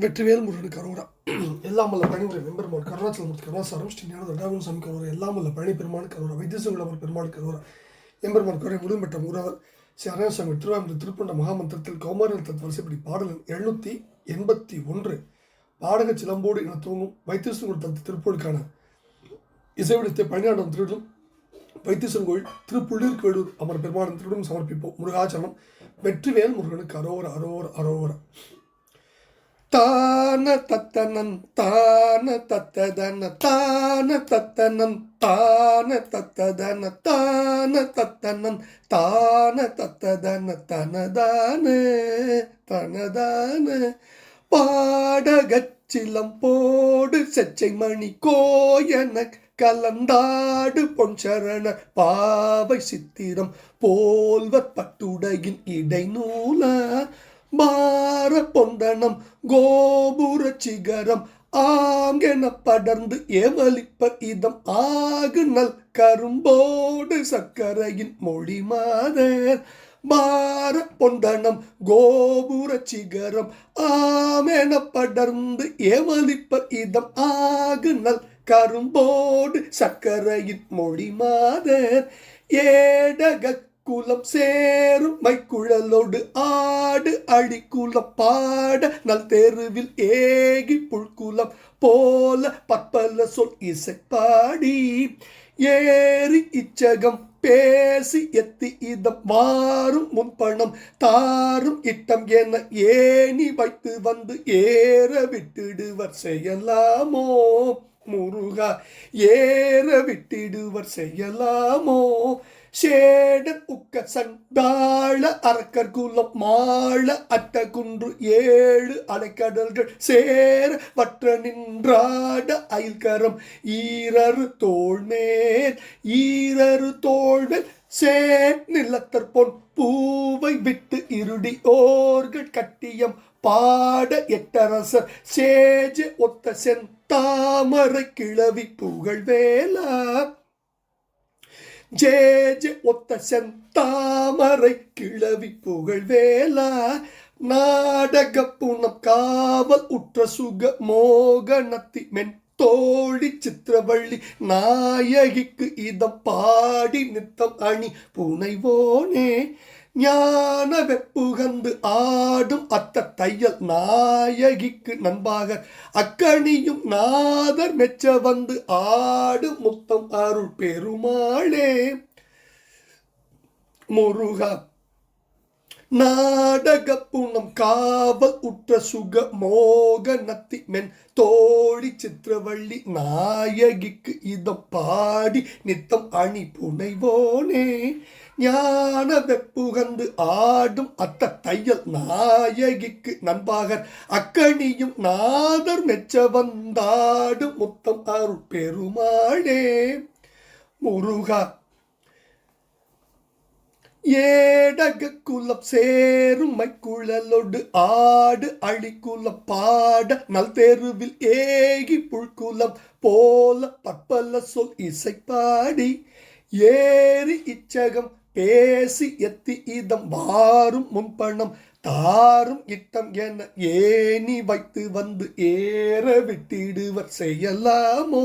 வெற்றிவேல் முருகனுக்கு கரோரா. எல்லாம் வல்ல பணிமுறை வெம்பெருமான் கருணாச்சலமூர்த்தி கருணாசாரம் ஸ்ரீ தண்டாபுரம் சாமி கரோரா. எல்லாம் வல்ல பழனி பெருமானுக்கு கரோரா. வைத்தியசங்குளவர் பெருமாள் கரோரா. எம்பெருமான் கரோரை முழும்பெற்ற முறவர் ஸ்ரீ அரணசாமி திருவாமூர் திருப்பண்ட மகாமந்திரத்தில் கௌமாரியல் தத் வரிசைப்படி பாடலின் எழுநூற்றி எண்பத்தி ஒன்று பாடக சிலம்போடு என தூங்கும் வைத்தீஸ்வரன் தத்து திருப்பூருக்கான இசைவிடத்தை பழனியாண்டம் திருடும் வைத்தீஸ்வரன் கோயில் திருப்புள்ளிருக்கு வேலூர் அமர் பெருமானம் திருடும் சமர்ப்பிப்போம். முருகாச்சலம் வெற்றிவேல் முருகனுக்கு அரோர அரோர அரோர. தான தத்தனன் தான தத்ததன தான தத்தனன் தான தத்ததன தான தத்தனன் தான தத்ததன தனதான தனதான. பாடகச்சிலம் போடு செச்சை மணி கோயன கலந்தாடு பொன்சரண பாவை சித்திரம் போல்வர் பட்டுடையின் இடைநூலா. பார பொந்தனம் கோபுர சிகரம் ஆங்கென படர்ந்து ஏவலிப்ப இதம் ஆகு நல் கரும்போடு சக்கரையின் மொழி மாதர். பார பொந்தனம் கோபுர சிகரம் ஆமென படர்ந்து ஏவலிப்ப இதம் ஆகு நல் கரும்போடு சக்கரையின் மொழி மாதர். ஏடக குலம் சேரும் மைக்குழலோடு ஆடு அடிக்குலம் பாட நல் தெருவில் ஏகி புல்குலம் போல பற்பல சொல் இசைப்பாடி. ஏறி இச்சகம் பேசி எத்தி இதம் மாறும் முன்பணம் தாரும் இட்டம் என ஏணி வைத்து வந்து ஏற விட்டுடுவர் செய்யலாமோ? முருகா ஏற விட்டிடுவர் செய்யலாமோ? சேடன் உக்க சண்டாள அரக்கர் குலம் மாள அட்ட குன்று ஏழு அலைக்கடல்கள் சேர வற்ற நின்றாட அயல்கரம். ஈரரு தோள்மேல் ஈரரு தோள்மேல் சேட் நிலத்தற் பொன் பூவை விட்டு இருடி ஓர்கள் கட்டியம் பாட எட்டரசர். சேஜ ஒத்த செந்தாமரை கிளவி புகழ் வேலா ஜே ஜே ஒத்த செந்தாமரை கிளவி புகழ் வேலா நாடக புனம் காவல் உற்ற சுக மோகனத்தி மென் தோழி சித்திரவள்ளி நாயகிக்கு இதம் பாடி நித்தம் அணி புனைவோனே. ஞான வெப்புகந்து ஆடும் அத்த தையல் நாயகிக்கு நண்பாக அக்கணியும் நாதர் மெச்ச வந்து ஆடு முத்தம் அருள் பெருமாளே. முருகா நாடக புனம் காவல் உற்ற சுக மோகனத்தி மென் தோழி சித்திரவள்ளி நாயகிக்கு இதம் பாடி நித்தம் அணி புனைவோனே. ஞான வெப்புகந்து ஆடும் அத்த தையல் நாயகிக்கு நண்பாகர் அக்கணியும் நாதர் மெச்ச வந்தாடும் முத்தம் அருள் பெருமாளே. முருகா ஏடக குலம் சேருமை மைக்குழலோடு ஆடு அழிக்குலம் பாட நல் தெருவில் ஏகி புழ்குலம் போல பற்பல சொல் இசைப்பாடி. ஏறி இச்சகம் பேசி எத்தி இதம் வாரும் முன்பணம் தாரும் இட்டம் என ஏனி வைத்து வந்து ஏற விட்டிடுவர் செய்யலாமோ?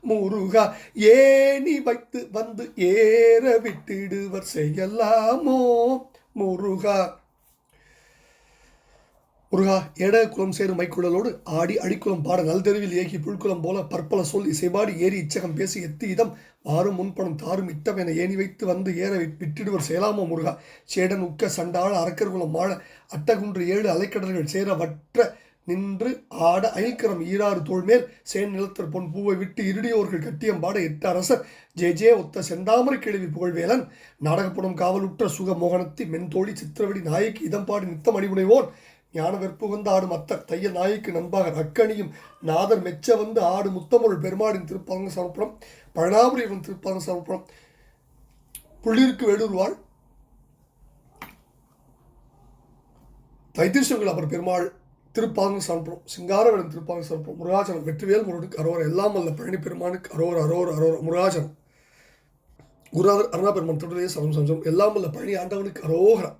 முருகா ஏனி வைத்து வந்து ஏற விட்டிடுவர் செய்யலாமோ? முருகா முருகா ஏட குலம் சேரும் மைக்குழலோடு ஆடி அடிக்குளம் பாட நல்தெருவில் ஏகி புல்குளம் போல பற்பல சொல் இசைபாடி ஏறி இச்சகம் பேசி எத்தி இதம் ஆறும் முன்பணம் தாரும் இத்தம் என ஏணி வைத்து வந்து ஏற விட்டிடுவர் சேலாமோ முருகா. சேடன் உக்க சண்டாள அரக்கர் குலம் மாழ அட்டகுன்று ஏழு அலைக்கடல்கள் சேர வற்ற நின்று ஆட அயல்கரம் ஈராறு தோள்மேல் சேன் நிலத்தர் பொன் பூவை விட்டு இருடியோர்கள் கட்டியம் பாட எட்டு அரசர். ஜே ஜே ஒத்த செந்தாமரை கிழவி புகழ்வேலன். நாடகப்புறம் காவலுற்ற சுக மோகனத்தி மென்தோழி சித்திரவடி நாயக்கி இதம்பாடி நித்தம் அணிமுனைவோன் ஞான வெற்பு வந்து ஆடும் அத்த தையல் நாய்க்கு நண்பாக அக்கணியும் நாதர் மெச்ச வந்து ஆடு முத்தமிழ் பெருமாடின் திருப்பாங்க சமர்ப்பணம் பழனாபுரியின் திருப்பாங்க சமர்ப்பணம் புள்ளிருக்கு வேடூர்வாள் வாழ் அவர் பெருமாள் திருப்பாங்க சமர்ப்பணம் சிங்காரவேலன் திருப்பாங்க சமர்ப்பணம் முருகாச்சலம் வெற்றிவேல் முருகனுக்கு அரோர் எல்லாம் அல்ல பழனி பெருமானுக்கு அரோர் அரோர் அரோர் முருகாச்சலம் குருநாதர் அருணா பெருமான் தொடரே சமம் சம்சம் எல்லாம் அல்ல பழனி ஆண்டவனுக்கு அரோகரம்